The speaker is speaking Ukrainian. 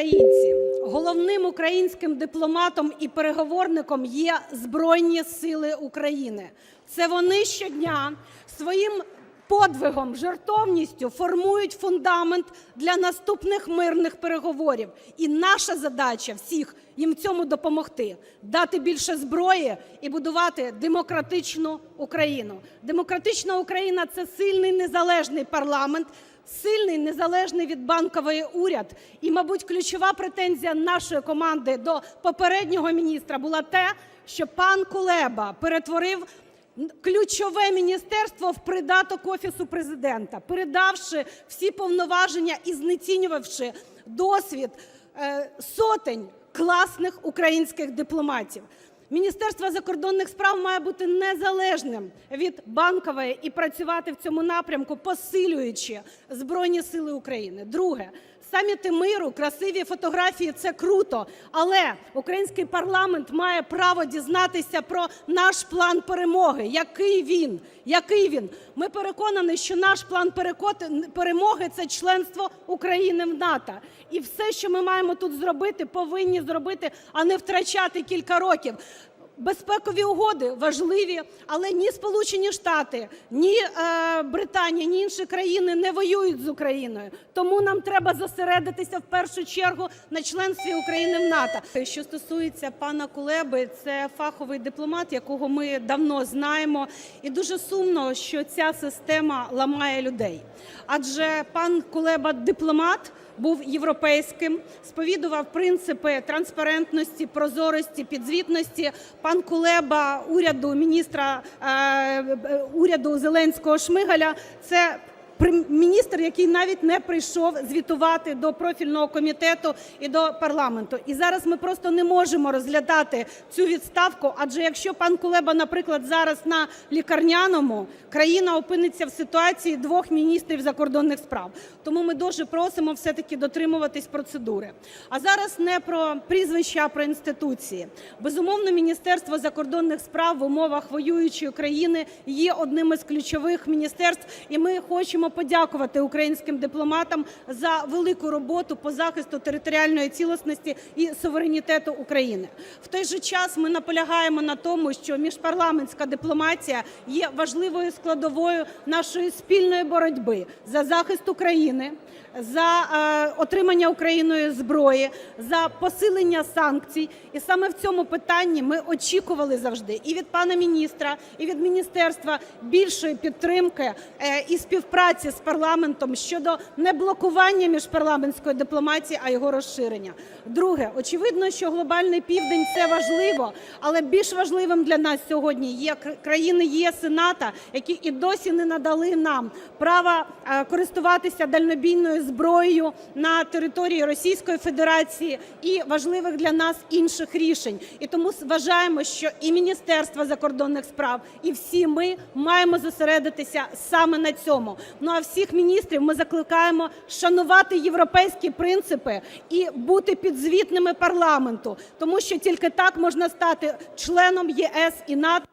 Українці, головним українським дипломатом і переговорником є Збройні Сили України. Це вони щодня своїм подвигом, жертовністю формують фундамент для наступних мирних переговорів. І наша задача всіх їм цьому допомогти, дати більше зброї і будувати демократичну Україну. Демократична Україна це сильний незалежний парламент. Сильний незалежний від банкової уряд, і, мабуть, ключова претензія нашої команди до попереднього міністра була те, що пан Кулеба перетворив ключове міністерство в придаток офісу президента, передавши всі повноваження і знецінювавши досвід е, сотень класних українських дипломатів. Міністерство закордонних справ має бути незалежним від банкової і працювати в цьому напрямку, посилюючи Збройні Сили України. Друге, саміти миру, красиві фотографії це круто, але український парламент має право дізнатися про наш план перемоги. Який він? Який він? Ми переконані, що наш план перемоги це членство України в НАТО. І все, що ми маємо тут зробити, повинні зробити, а не втрачати кілька років. Безпекові угоди важливі, але ні Сполучені Штати, ні е, Британія, ні інші країни не воюють з Україною. Тому нам треба зосередитися в першу чергу на членстві України в НАТО. Що стосується пана Кулеби, це фаховий дипломат, якого ми давно знаємо, і дуже сумно, що ця система ламає людей. Адже пан Кулеба дипломат був європейським, сповідував принципи транспарентності, прозорості, підзвітності. Пан Кулеба уряду міністра е, е, уряду Зеленського Шмигаля це прем- міністр, який навіть не прийшов звітувати до профільного комітету і до парламенту. І зараз ми просто не можемо розглядати цю відставку. Адже якщо пан Кулеба, наприклад, зараз на лікарняному, країна опиниться в ситуації двох міністрів закордонних справ. Тому ми дуже просимо все-таки дотримуватись процедури. А зараз не про прізвища, а про інституції. Безумовно, Міністерство закордонних справ в умовах воюючої країни є одним із ключових міністерств, і ми хочемо подякувати українським дипломатам за велику роботу по захисту територіальної цілісності і суверенітету України. В той же час ми наполягаємо на тому, що міжпарламентська дипломатія є важливою складовою нашої спільної боротьби за захист України, за е, отримання Україною зброї, за посилення санкцій. І саме в цьому питанні ми очікували завжди і від пана міністра, і від міністерства більшої підтримки е, і співпраці з парламентом щодо не блокування міжпарламентської дипломатії, а його розширення. Друге, очевидно, що глобальний південь це важливо, але більш важливим для нас сьогодні є країни ЄС і НАТО, які і досі не надали нам права е, користуватися дальнобійною зброєю на території Російської Федерації і важливих для нас інших рішень. І тому вважаємо, що і Міністерство закордонних справ, і всі ми маємо зосередитися саме на цьому. Ну а всіх міністрів ми закликаємо шанувати європейські принципи і бути підзвітними парламенту, тому що тільки так можна стати членом ЄС і НАТО.